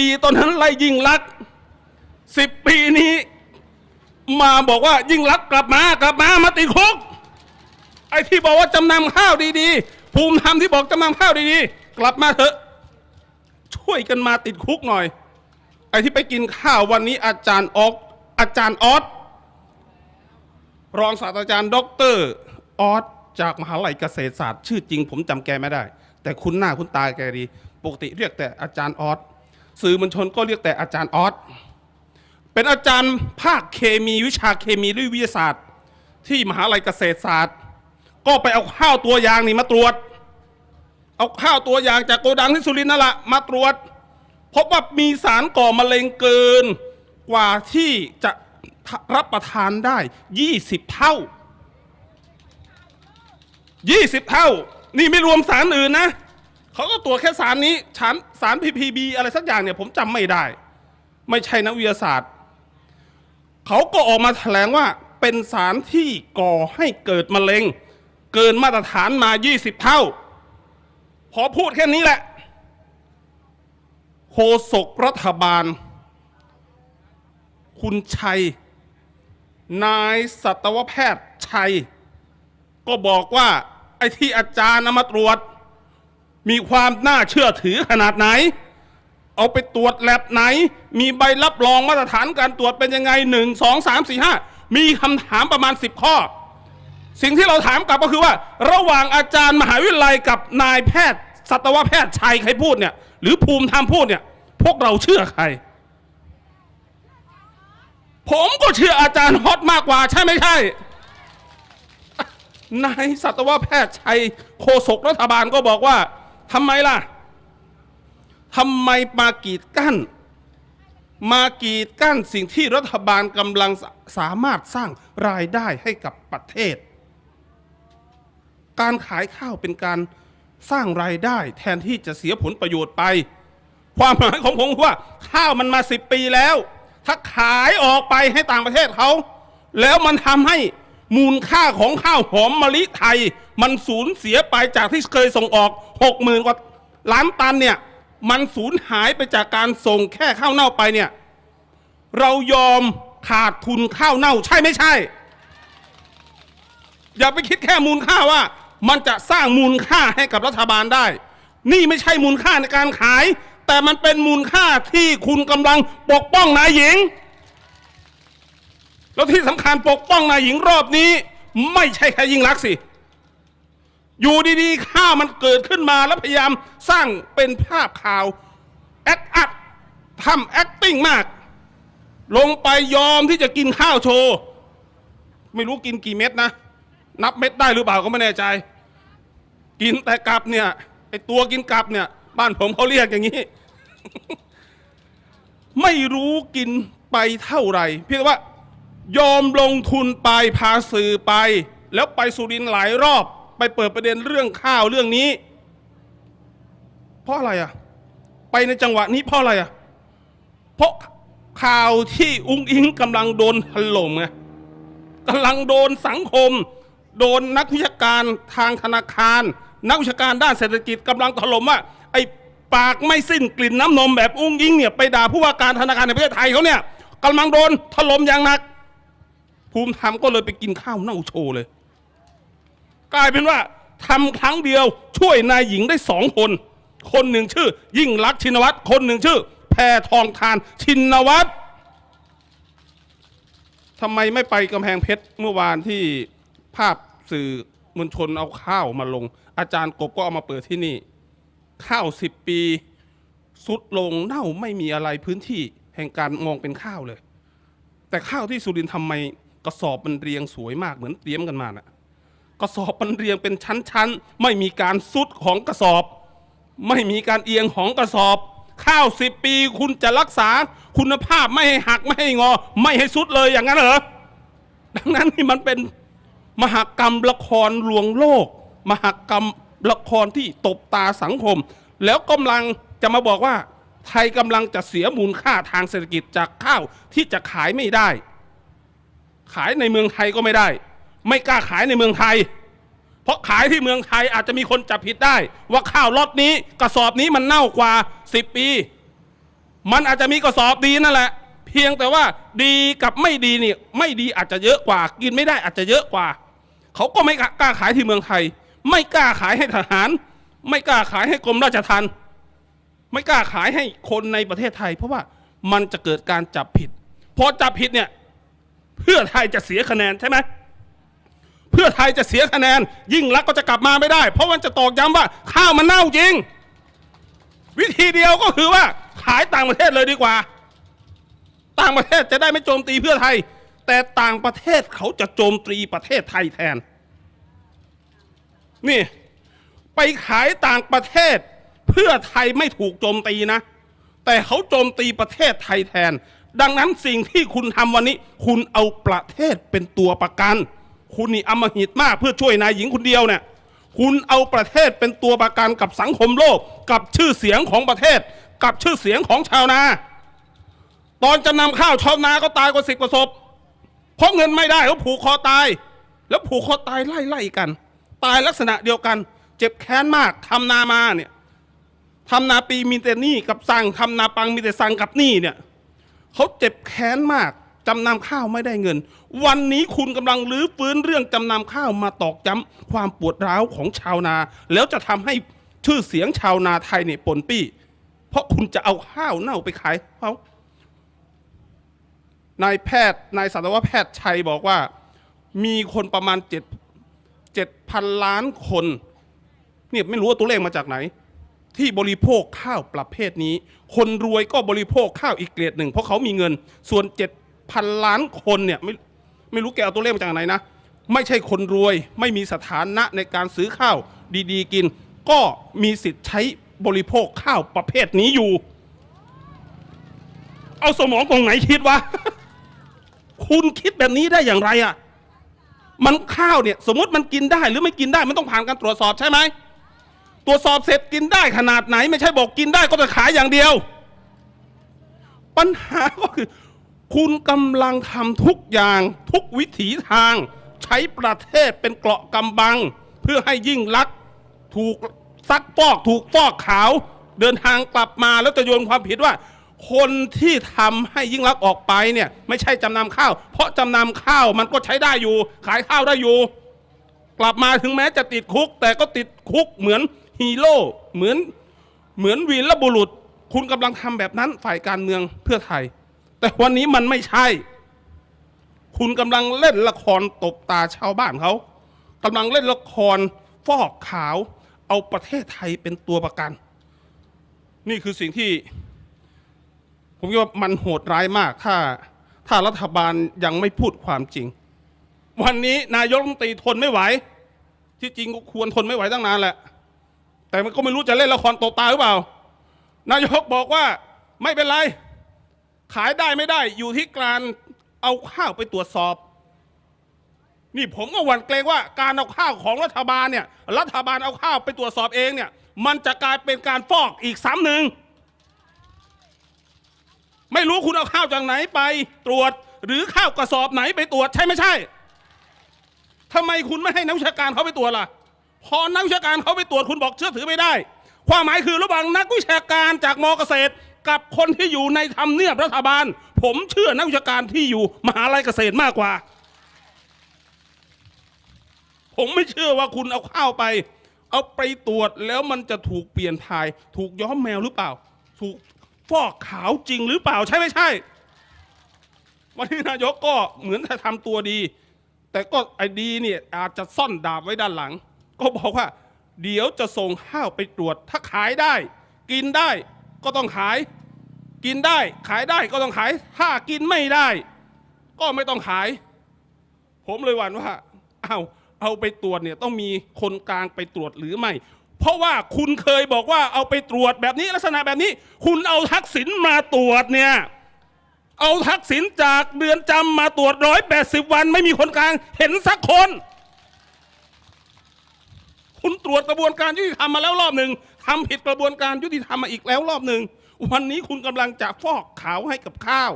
ปีตอนนั้นไล่ยิ่งลักสิบปีนี้ มาบอกว่ายิ่งลักกลับมากลับมามาติดคุกไอ้ที่บอกว่าจำนำข้าวดีๆ ภูมิธรรมที่บอกจำนำข้าวดีๆ กลับมาเถอะ ช่วยกันมาติดคุกหน่อย ไอ้ที่ไปกินข้าววันนี้อาจารย์ออกอาจารย์ออสรองศาสตราจารย์ด็อกเตอร์ออสจากมหาลัยเกษตรศาสตร์ ชื่อจริงผมจำแกไม่ได้ แต่คุณหน้าคุณตาแกดี ปกติเรียกแต่อาจารย์ออส สื่อมวลชนก็เรียกแต่อาจารย์ออสเป็นอาจารย์ภาคเคมีวิชาเคมีและวิทยาศาสตร์ ที่มหาลัยเกษตรศาสตร์ ก็ไปเอาข้าวตัวอย่างนี่มาตรวจ เอาข้าวตัวอย่างจากโกดังที่สุรินทร์นั่นแหละมาตรวจพบว่ามีสารก่อมะเร็งเกินกว่าที่จะรับประทานได้ 20 เท่า 20 เท่า นี่ไม่รวมสารอื่นนะ เขาก็ตรวจแค่สารนี้สารสาร PPB อะไรสักอย่างเนี่ยผมจำไม่ได้ ไม่ใช่นักวิทยาศาสตร์ เขาก็ออกมาแถลงว่าเป็นสารที่ก่อให้เกิดมะเร็ง เกินมาตรฐานมา 20 เท่า พอพูดแค่นี้แหละโฆษกรัฐบาล คุณชัย นายสัตวแพทย์ชัย ก็บอกว่า ไอ้ที่อาจารย์นำมาตรวจ มีความน่าเชื่อถือขนาดไหน เอาไปตรวจแลบไหน มีใบรับรองมาตรฐานการตรวจเป็นยังไงหนึ่งสองสามสี่ห้ามีคำถามประมาณสิบข้อ สิ่งที่เราถามกลับก็คือว่า ระหว่างอาจารย์มหาวิทยาลัยกับนายแพทย์ สัตวแพทย์ชัยใครพูดเนี่ย หรือภูมิธรรมพูดเนี่ย พวกเราเชื่อใคร ผมก็เชื่ออาจารย์ฮอตมากกว่าใช่ไม่ใช่นายสัตวแพทย์ชัยโฆษกรัฐบาลก็บอกว่า ทำไมล่ะทำไมมากีดกั้น มากีดกั้นสิ่งที่รัฐบาลกำลังสสามารถสร้างรายได้ให้กับประเทศ การขายข้าวเป็นการสร้างรายได้แทนที่จะเสียผลประโยชน์ไป ความหมายของผมว่า ข้าวมันมาสิบปีแล้ว ถ้าขายออกไปให้ต่างประเทศเขา แล้วมันทำให้มูลค่าของข้าวหอมมะลิไทย มันสูญเสียไปจากที่เคยส่งออกหกหมื่นกว่าล้านตันเนี่ย มันสูญหายไปจากการส่งแค่ข้าวเน่าไปเนี่ย เรายอมขาดทุนข้าวเน่าใช่ไม่ใช่ อย่าไปคิดแค่มูลค่าว่า มันจะสร้างมูลค่าให้กับรัฐบาลได้ นี่ไม่ใช่มูลค่าในการขาย แต่มันเป็นมูลค่าที่คุณกำลังปกป้องนายหญิง แล้วที่สำคัญปกป้องนายหญิงรอบนี้ ไม่ใช่แค่ยิ่งรักสิ อยู่ดีๆข้าวมันเกิดขึ้นมาแล้วพยายามสร้างเป็นภาพข่าวแอคอัพทำแอคติ้งมาก ลงไปยอมที่จะกินข้าวโชว์ ไม่รู้กินกี่เม็ดนะ นับเม็ดได้หรือเปล่าก็ไม่แน่ใจ กินแต่กลับเนี่ยไอตัวกินกลับเนี่ย บ้านผมเขาเรียกอย่างนี้ ไม่รู้กินไปเท่าไหร่ เพียงว่ายอมลงทุนไปพาสื่อไป แล้วไปสุรินทร์หลายรอบ ไปเปิดประเด็นเรื่องข้าวเรื่องนี้ เพราะอะไรอะ ไปในจังหวะนี้เพราะอะไรอะ เพราะข่าวที่อุ้งอิงกำลังโดนถล่มไงกำลังโดนสังคม โดนนักวิชาการทางธนาคาร นักวิชาการด้านเศรษฐกิจกำลังถล่มว่าไอ้ปากไม่สิ้นกลิ่นน้ำนมแบบอุ้งอิงเนี่ยไปด่าผู้ว่าการธนาคารในประเทศไทยเขาเนี่ยกำลังโดนถล่มอย่างหนัก ภูมิธรรมก็เลยไปกินข้าวเน่าโชว์เลย กลายเป็นว่าทำครั้งเดียวช่วยนายหญิงได้สองคน คนหนึ่งชื่อ ยิ่งรักชินวัตรคนหนึ่งชื่อ แพทองทานชินวัตรทำไมไม่ไปกำแพงเพชรเมื่อวานที่ภาพสื่อมวลชนเอาข้าวมาลง อาจารย์กบก็เอามาเปิดที่นี่ ข้าวสิบปีสุดลงเน่าไม่มีอะไรพื้นที่แห่งการมองเป็นข้าวเลย แต่ข้าวที่สุรินทร์ทำไมกระสอบมันเรียงสวยมากเหมือนเตรียมกันมาน่ะ กระสอบมันเรียงเป็นชั้นๆ ไม่มีการซุดของกระสอบ ไม่มีการเอียงของกระสอบ ข้าวสิบปีคุณจะรักษาคุณภาพไม่ให้หักไม่ให้งอ ไม่ให้ซุดเลยอย่างนั้นเหรอดังนั้นนี่มันเป็นมหกรรมละครลวงโลก มหกรรมละครที่ตบตาสังคม แล้วกำลังจะมาบอกว่า ไทยกำลังจะเสียมูลค่าทางเศรษฐกิจจากข้าวที่จะขายไม่ได้ ขายในเมืองไทยก็ไม่ได้ ไม่กล้าขายในเมืองไทย เพราะขายที่เมืองไทยอาจจะมีคนจับผิดได้ ว่าข้าวล็อตนี้กระสอบนี้มันเน่ากว่า10ปี มันอาจจะมีกระสอบดีนั่นแหละ เพียงแต่ว่าดีกับไม่ดีนี่ไม่ดีอาจจะเยอะกว่า กินไม่ได้อาจจะเยอะกว่า เขาก็ไม่กล้าขายที่เมืองไทย ไม่กล้าขายให้ทหาร ไม่กล้าขายให้กรมราชทัณฑ์ไม่กล้าขายให้คนในประเทศไทย เพราะว่ามันจะเกิดการจับผิดพอจับผิดเนี่ย เพื่อไทยจะเสียคะแนนใช่ไหม เพื่อไทยจะเสียคะแนน ยิ่งรักก็จะกลับมาไม่ได้ เพราะมันจะตอกย้ำว่าข้าวมันเน่าจริง วิธีเดียวก็คือว่าขายต่างประเทศเลยดีกว่า ต่างประเทศจะได้ไม่โจมตีเพื่อไทย แต่ต่างประเทศเขาจะโจมตีประเทศไทยแทน นี่ ไปขายต่างประเทศ เพื่อไทยไม่ถูกโจมตีนะ แต่เขาโจมตีประเทศไทยแทน ดังนั้นสิ่งที่คุณทำวันนี้ คุณเอาประเทศเป็นตัวประกัน คุณนี่อำมหิตมากเพื่อช่วยนายหญิงคนเดียวเนี่ยคุณเอาประเทศเป็นตัวประกันกับสังคมโลก กับชื่อเสียงของประเทศ กับชื่อเสียงของชาวนา ตอนจำนำข้าวชาวนาก็ตายกว่าสิบกว่าศพเพราะเงินไม่ได้เขาผูกคอตาย แล้วผูกคอตายไล่ไล่ๆกัน ตายลักษณะเดียวกัน เจ็บแค้นมากทำนามาเนี่ยทำนาปีมีแต่หนี้กับสั่งทำนาปังมีแต่สั่งกับหนี้เนี่ยเขาเจ็บแค้นมาก จำนำข้าวไม่ได้เงิน วันนี้คุณกำลังรื้อฟื้นเรื่องจำนำข้าวมาตอกย้ำความปวดร้าวของชาวนา แล้วจะทำให้ชื่อเสียงชาวนาไทยเนี่ยปนปี้ เพราะคุณจะเอาข้าวเน่าไปขายเขานายแพทย์นายสัตวแพทย์ชัยบอกว่า มีคนประมาณเจ็ดเจ็ดพันล้านคนเนี่ยไม่รู้ว่าตัวเลขมาจากไหน ที่บริโภคข้าวประเภทนี้ คนรวยก็บริโภคข้าวอีกเกรดหนึ่งเพราะเขามีเงิน ส่วนเจ็ด พันล้านคนเนี่ยไม่ไม่รู้แกเอาตัวเลขมาจากไหนนะ ไม่ใช่คนรวยไม่มีสถานะในการซื้อข้าวดีๆกิน ก็มีสิทธิ์ใช้บริโภคข้าวประเภทนี้อยู่ เอาสมองตรงไหนคิดวะ คุณคิดแบบนี้ได้อย่างไรอะ มันข้าวเนี่ย สมมติมันกินได้หรือไม่กินได้ มันต้องผ่านการตรวจสอบใช่ไหม ตรวจสอบเสร็จกินได้ขนาดไหน ไม่ใช่บอกกินได้ก็จะขายอย่างเดียว ปัญหาก็คือ คุณกำลังทำทุกอย่างทุกวิถีทาง ใช้ประเทศเป็นเกราะกำบัง เพื่อให้ยิ่งลักษณ์ถูกซักฟอกถูกฟอกขาว เดินทางกลับมาแล้วจะโยนความผิดว่า คนที่ทำให้ยิ่งลักษณ์ออกไปเนี่ยไม่ใช่จำนำข้าว เพราะจำนำข้าวมันก็ใช้ได้อยู่ ขายข้าวได้อยู่ กลับมาถึงแม้จะติดคุก แต่ก็ติดคุกเหมือนฮีโร่เหมือนเหมือนวีรบุรุษ คุณกำลังทำแบบนั้นฝ่ายการเมืองเพื่อไทย แต่วันนี้มันไม่ใช่ คุณกำลังเล่นละครตบตาชาวบ้านเขากำลังเล่นละครฟอกขาว เอาประเทศไทยเป็นตัวประกัน นี่คือสิ่งที่ ผมคิดว่ามันโหดร้ายมาก ถ้า ถ้ารัฐบาลยังไม่พูดความจริง วันนี้นายกรัฐมนตรีทนไม่ไหว ที่จริงก็ควรทนไม่ไหวตั้งนานแหละ แต่มันก็ไม่รู้จะเล่นละครตบตาหรือเปล่า นายกบอกว่าไม่เป็นไร ขายได้ไม่ได้อยู่ที่การเอาข้าวไปตรวจสอบ นี่ผมก็หวั่นเกรงว่าการเอาข้าวของรัฐบาลเนี่ย รัฐบาลเอาข้าวไปตรวจสอบเองเนี่ย มันจะกลายเป็นการฟอกอีกซ้ำหนึ่งไม่รู้คุณเอาข้าวจากไหนไปตรวจ หรือข้าวกระสอบไหนไปตรวจใช่ไม่ใช่ทำไมคุณไม่ให้นักวิชาการเขาไปตรวจล่ะ พอนักวิชาการเขาไปตรวจคุณบอกเชื่อถือไม่ได้ ความหมายคือระหว่างนักวิชาการจากมอเกษตร กับคนที่อยู่ในทำเนียบรัฐบาล ผมเชื่อนักวิชาการที่อยู่มหาลัยเกษตรมากกว่า ผมไม่เชื่อว่าคุณเอาข้าวไป เอาไปตรวจแล้วมันจะถูกเปลี่ยนถ่าย ถูกย้อมแมวหรือเปล่า ถูกฟอกขาวจริงหรือเปล่าใช่ไม่ใช่ วันนี้นายกก็เหมือนจะทำตัวดี แต่ก็ไอ้ดีเนี่ยอาจจะซ่อนดาบไว้ด้านหลัง ก็บอกว่า เดี๋ยวจะส่งข้าวไปตรวจถ้าขายได้ กินได้ ก็ต้องขาย กินได้ขายได้ก็ต้องขาย ถ้ากินไม่ได้ ก็ไม่ต้องขาย ผมเลยหวั่นว่า เอาเอาไปตรวจเนี่ยต้องมีคนกลางไปตรวจหรือไม่ เพราะว่าคุณเคยบอกว่าเอาไปตรวจแบบนี้ลักษณะแบบนี้ คุณเอาทักษิณมาตรวจเนี่ยเอาทักษิณจากเดือนจำมาตรวจร้อยแปดสิบวัน ไม่มีคนกลางเห็นสักคน คุณตรวจกระบวนการยุติธรรมมาแล้วรอบหนึ่ง ทำผิดกระบวนการยุติธรรมมาอีกแล้วรอบหนึ่งวันนี้คุณกำลังจะฟอกขาวให้กับข้าว